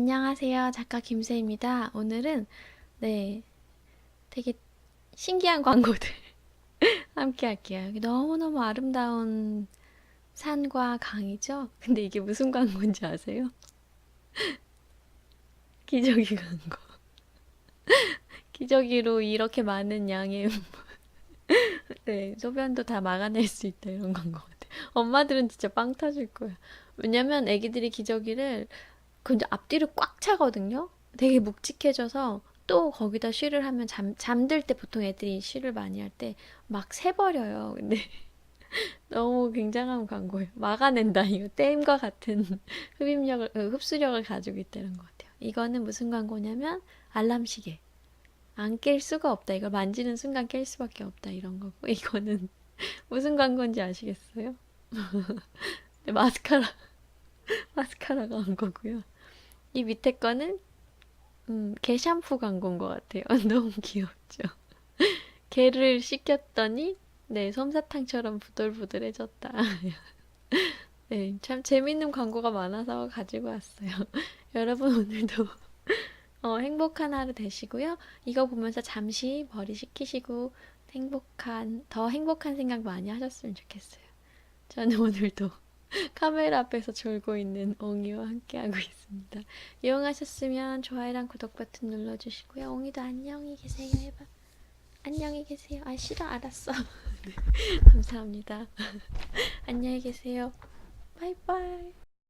안녕하세요. 작가 김세입니다. 오늘은 네 되게 신기한 광고들 함께 할게요. 여기 너무너무 아름다운 산과 강이죠? 근데 이게 무슨 광고인지 아세요? 기저귀 광고. 기저귀로 이렇게 많은 양의 네, 소변도 다 막아낼 수 있다 이런 광고 같아요. 엄마들은 진짜 빵 터질 거예요. 왜냐면 애기들이 기저귀를 근데 앞뒤로 꽉 차거든요. 되게 묵직해져서 또 거기다 쉬를 하면 잠, 잠들 때 보통 애들이 쉬를 많이 할 때 막 새버려요. 근데 너무 굉장한 광고예요. 막아낸다. 이거 댐과 같은 흡입력을, 어, 흡수력을 가지고 있다는 것 같아요. 이거는 무슨 광고냐면 알람 시계. 안 깰 수가 없다. 이걸 만지는 순간 깰 수밖에 없다. 이런 거고. 이거는 무슨 광고인지 아시겠어요? 네, 마스카라. 마스카라가 온 거고요. 이 밑에 거는 음, 개 샴푸 광고인 것 같아요. 너무 귀엽죠? 개를 씻겼더니 네, 솜사탕처럼 부들부들해졌다. 네, 참 재밌는 광고가 많아서 가지고 왔어요. 여러분 오늘도 어, 행복한 하루 되시고요. 이거 보면서 잠시 머리 식히시고 행복한 더 행복한 생각 많이 하셨으면 좋겠어요. 저는 오늘도 카메라 앞에서 졸고 있는 옹이와 함께하고 있습니다. 이용하셨으면 좋아요랑 구독 버튼 눌러주시고요. 옹이도 안녕히 계세요 해봐. 안녕히 계세요. 아 싫어 알았어. 네, 감사합니다. 안녕히 계세요. 바이바이.